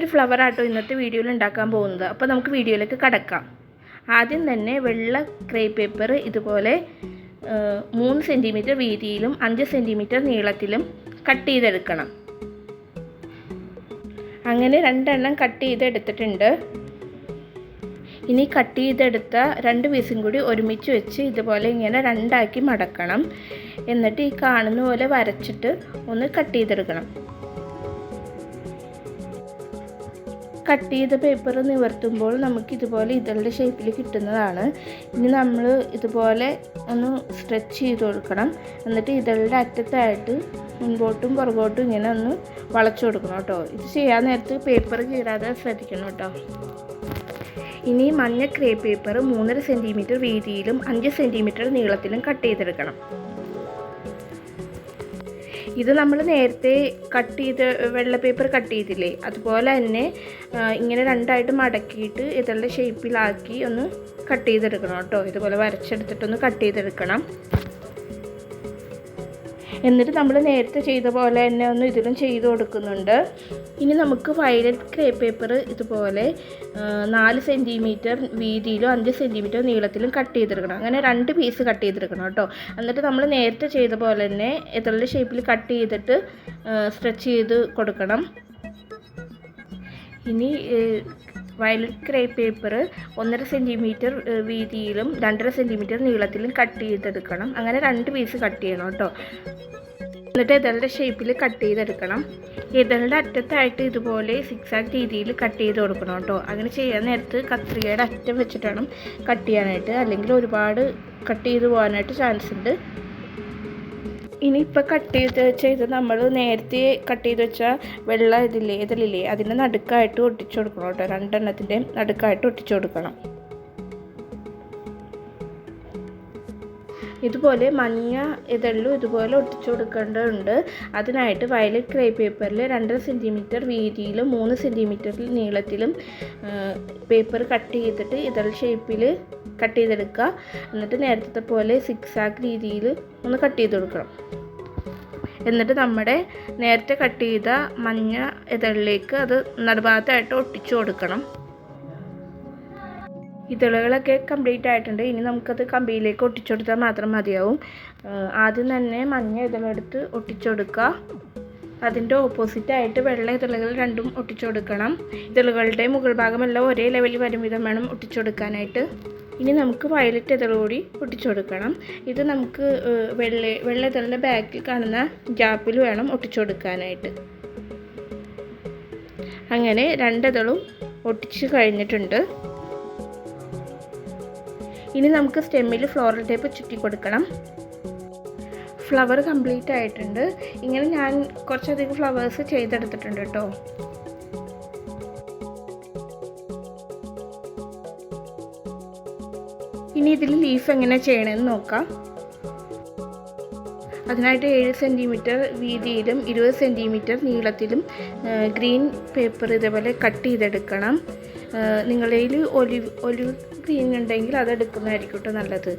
ഒരു ഫ്ലവർ ആട്ടോ ഇന്നത്തെ വീഡിയോയിൽ ഉണ്ടാക്കാൻ പോകുന്നത്. അപ്പോൾ നമുക്ക് വീഡിയോയിലേക്ക് കടക്കാം. ആദ്യം തന്നെ വെള്ള ക്രേ പേപ്പർ ഇതുപോലെ മൂന്ന് സെന്റിമീറ്റർ വീതിയിലും അഞ്ച് സെന്റിമീറ്റർ നീളത്തിലും കട്ട് ചെയ്തെടുക്കണം. അങ്ങനെ രണ്ടെണ്ണം കട്ട് ചെയ്തെടുത്തിട്ടുണ്ട്. ഇനി കട്ട് ചെയ്തെടുത്ത രണ്ട് പീസും കൂടി ഒരുമിച്ച് വെച്ച് ഇതുപോലെ ഇങ്ങനെ രണ്ടാക്കി മടക്കണം. എന്നിട്ട് ഈ കാണുന്ന പോലെ വരച്ചിട്ട് ഒന്ന് കട്ട് ചെയ്തെടുക്കണം. കട്ട് ചെയ്ത പേപ്പർ നിവർത്തുമ്പോൾ നമുക്ക് ഇതുപോലെ ഇതളുടെ ഷേപ്പിൽ കിട്ടുന്നതാണ്. ഇനി നമ്മൾ ഇതുപോലെ ഒന്ന് സ്ട്രെച്ച് ചെയ്ത് കൊടുക്കണം. എന്നിട്ട് ഇതളുടെ അറ്റത്തായിട്ട് മുൻപോട്ടും പുറകോട്ടും ഇങ്ങനെ ഒന്ന് വളച്ചു കൊടുക്കണം കേട്ടോ. ഇത് ചെയ്യാൻ നേരത്ത് പേപ്പർ കീറാതെ ശ്രദ്ധിക്കണം കേട്ടോ. ഇനി മഞ്ഞ ക്രേ പേപ്പർ മൂന്നര സെന്റിമീറ്റർ വീതിയിലും അഞ്ച് സെന്റിമീറ്റർ നീളത്തിലും കട്ട് ചെയ്തെടുക്കണം. ഇത് നമ്മൾ നേരത്തെ കട്ട് ചെയ്ത് വെള്ള പേപ്പർ കട്ട് ചെയ്തില്ലേ? അതുപോലെ തന്നെ ഇങ്ങനെ രണ്ടായിട്ട് മടക്കിയിട്ട് ഇതെല്ലാം ഷേപ്പിലാക്കി ഒന്ന് കട്ട് ചെയ്തെടുക്കണം കേട്ടോ. ഇതുപോലെ വരച്ചെടുത്തിട്ടൊന്ന് കട്ട് ചെയ്തെടുക്കണം. എന്നിട്ട് നമ്മൾ നേരത്തെ ചെയ്ത പോലെ തന്നെ ഒന്ന് ഇതിലും ചെയ്ത് കൊടുക്കുന്നുണ്ട്. ഇനി നമുക്ക് വയലറ്റ് ക്രേ പേപ്പർ ഇതുപോലെ നാല് സെന്റിമീറ്റർ വീതിയിലും അഞ്ച് സെന്റിമീറ്റർ നീളത്തിലും കട്ട് ചെയ്തെടുക്കണം. അങ്ങനെ രണ്ട് പീസ് കട്ട് ചെയ്തെടുക്കണം കേട്ടോ. എന്നിട്ട് നമ്മൾ നേരത്തെ ചെയ്ത പോലെ തന്നെ ഇതളുടെ ഷേപ്പിൽ കട്ട് ചെയ്തിട്ട് സ്ട്രെച്ച് ചെയ്ത് കൊടുക്കണം. ഇനി വയലറ്റ് ക്രേ പേപ്പർ ഒന്നര സെന്റിമീറ്റർ വീതിയിലും രണ്ടര സെന്റിമീറ്റർ നീളത്തിലും കട്ട് ചെയ്തെടുക്കണം. അങ്ങനെ രണ്ട് പീസ് കട്ട് ചെയ്യണം കേട്ടോ. എന്നിട്ട് ഇതളുടെ ഷേപ്പിൽ കട്ട് ചെയ്തെടുക്കണം. ഇതളുടെ അറ്റത്തായിട്ട് ഇതുപോലെ സിക്സാക് രീതിയിൽ കട്ട് ചെയ്ത് കൊടുക്കണം കേട്ടോ. അങ്ങനെ ചെയ്യാൻ നേരത്ത് കത്രികയുടെ അറ്റം വെച്ചിട്ടാണ് കട്ട് ചെയ്യാനായിട്ട്. അല്ലെങ്കിൽ ഒരുപാട് കട്ട് ചെയ്ത് പോകാനായിട്ട് ചാൻസ് ഉണ്ട്. ഇനിയിപ്പോൾ കട്ട് ചെയ്ത് ചെയ്ത് നമ്മൾ നേരത്തെ കട്ട് ചെയ്ത് വെച്ച വെള്ള ഇതില്ലേ ഇതിലില്ലേ അതിന്റെ നടുക്കായിട്ട് ഒട്ടിച്ചു കൊടുക്കണം കേട്ടോ. രണ്ടെണ്ണത്തിന്റെ നടുക്കായിട്ട് ഒട്ടിച്ചു കൊടുക്കണം. ഇതുപോലെ മഞ്ഞ ഇതെല്ലാം ഇതുപോലെ ഒട്ടിച്ചു കൊടുക്കേണ്ടതുണ്ട്. അതിനായിട്ട് വയലറ്റ് ക്രേ പേപ്പറിൽ രണ്ടര സെന്റിമീറ്റർ വീതിയിലും മൂന്ന് സെന്റിമീറ്റർ നീളത്തിലും പേപ്പർ കട്ട് ചെയ്തിട്ട് ഇതൾ ഷേപ്പിൽ കട്ട് ചെയ്തെടുക്കുക. എന്നിട്ട് നേരത്തെ പോലെ സിക്സാക്ക് രീതിയിൽ ഒന്ന് കട്ട് ചെയ്ത് കൊടുക്കണം. എന്നിട്ട് നമ്മുടെ നേരത്തെ കട്ട് ചെയ്ത മഞ്ഞ ഇതളിലേക്ക് അത് നടുഭാഗത്തായിട്ട് ഒട്ടിച്ചു കൊടുക്കണം. ഇതളുകളൊക്കെ കംപ്ലീറ്റ് ആയിട്ടുണ്ട്. ഇനി നമുക്കത് കമ്പിയിലേക്ക് ഒട്ടിച്ചെടുത്താൽ മാത്രം മതിയാവും. ആദ്യം തന്നെ മഞ്ഞ ഇതളെടുത്ത് ഒട്ടിച്ചെടുക്കുക. അതിന്റെ ഓപ്പോസിറ്റായിട്ട് വെള്ള ഇതളുകൾ രണ്ടും ഒട്ടിച്ചെടുക്കണം. ഇതളുകളുടെ മുകൾ ഭാഗമെല്ലാം ഒരേ ലെവലിൽ വരും വിധം വേണം ഒട്ടിച്ചെടുക്കാനായിട്ട്. ഇനി നമുക്ക് വയലറ്റ് ഇതൾ കൂടി ഒട്ടിച്ചെടുക്കണം. ഇത് നമുക്ക് വെള്ള വെള്ള ഇതളിന്റെ ബാക്കിൽ കാണുന്ന ഗ്യാപ്പിൽ വേണം ഒട്ടിച്ചെടുക്കാനായിട്ട്. അങ്ങനെ രണ്ടിതളും ഒട്ടിച്ച് കഴിഞ്ഞിട്ടുണ്ട്. ഇനി നമുക്ക് സ്റ്റെമ്മിൽ ഫ്ലോറൽ ടേപ്പ് ചുറ്റി കൊടുക്കണം. ഫ്ലവർ കംപ്ലീറ്റ് ആയിട്ടുണ്ട്. ഇങ്ങനെ ഞാൻ കുറച്ചധികം ഫ്ലവേഴ്സ് ചെയ്തെടുത്തിട്ടുണ്ട് കേട്ടോ ഇനി ഇതിൽ ലീഫ് എങ്ങനെ ചെയ്യണമെന്ന് നോക്കാം. അതിനായിട്ട് ഏഴ് സെന്റിമീറ്റർ വീതിയിലും ഇരുപത് സെന്റിമീറ്റർ നീളത്തിലും ഗ്രീൻ പേപ്പർ ഇതേപോലെ കട്ട് ചെയ്തെടുക്കണം. നിങ്ങളുടെ ഒലിവ് ഒലിവ് ഗ്രീൻ അതെടുക്കുന്നതായിരിക്കും കേട്ടോ നല്ലത്.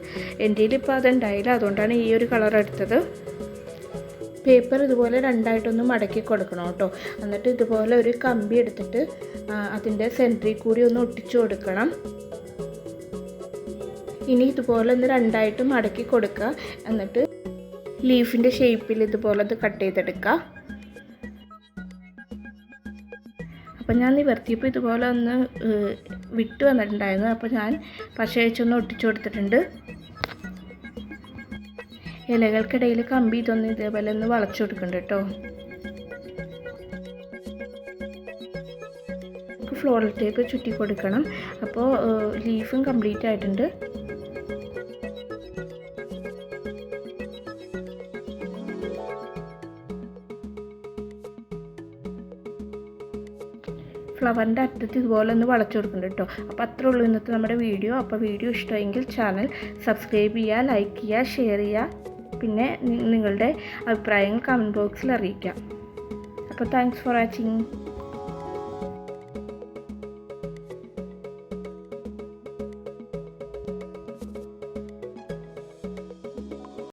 എന്റെ ഇപ്പോൾ അതുണ്ടായില്ല. അതുകൊണ്ടാണ് ഈ ഒരു കളർ എടുത്തത്. പേപ്പർ ഇതുപോലെ രണ്ടായിട്ടൊന്ന് മടക്കി കൊടുക്കണം കേട്ടോ. എന്നിട്ട് ഇതുപോലെ ഒരു കമ്പി എടുത്തിട്ട് അതിന്റെ സെന്ററിൽ കൂടി ഒന്ന് ഒട്ടിച്ചു കൊടുക്കണം. ഇനി ഇതുപോലെ ഒന്ന് രണ്ടായിട്ട് മടക്കി കൊടുക്കുക. എന്നിട്ട് ലീഫിന്റെ ഷേപ്പിൽ ഇതുപോലെ അത് കട്ട് ചെയ്തെടുക്കുക. അപ്പം ഞാൻ നിവർത്തിയപ്പോൾ ഇതുപോലെ ഒന്ന് വിട്ടു വന്നിട്ടുണ്ടായിരുന്നു. അപ്പോൾ ഞാൻ പശ വെച്ചൊന്ന് ഒട്ടിച്ചു കൊടുത്തിട്ടുണ്ട്. ഇലകൾക്കിടയിൽ കമ്പി ഇതൊന്ന് ഇതേപോലെ ഒന്ന് വളച്ചു കൊടുക്കുന്നുണ്ട് കേട്ടോ. ഫ്ലോറൽ ടേപ്പ് ചുറ്റി കൊടുക്കണം. അപ്പോൾ ലീഫും കംപ്ലീറ്റ് ആയിട്ടുണ്ട്. ഫ്ലവറിന്റെ അറ്റത്ത് ഇതുപോലെ ഒന്ന് വളച്ചു കൊടുക്കുന്നുണ്ട് കേട്ടോ. അപ്പോൾ അത്രേ ഉള്ളൂ ഇന്നത്തെ നമ്മുടെ വീഡിയോ. അപ്പോൾ വീഡിയോ ഇഷ്ടമെങ്കിൽ ചാനൽ സബ്സ്ക്രൈബ് ചെയ്യുക ലൈക്ക് ചെയ്യുക ഷെയർ ചെയ്യുക. പിന്നെ നിങ്ങളുടെ അഭിപ്രായങ്ങൾ കമന്റ് ബോക്സിൽ അറിയിക്കാം അപ്പോൾ താങ്ക്സ് ഫോർ വാച്ചിങ്.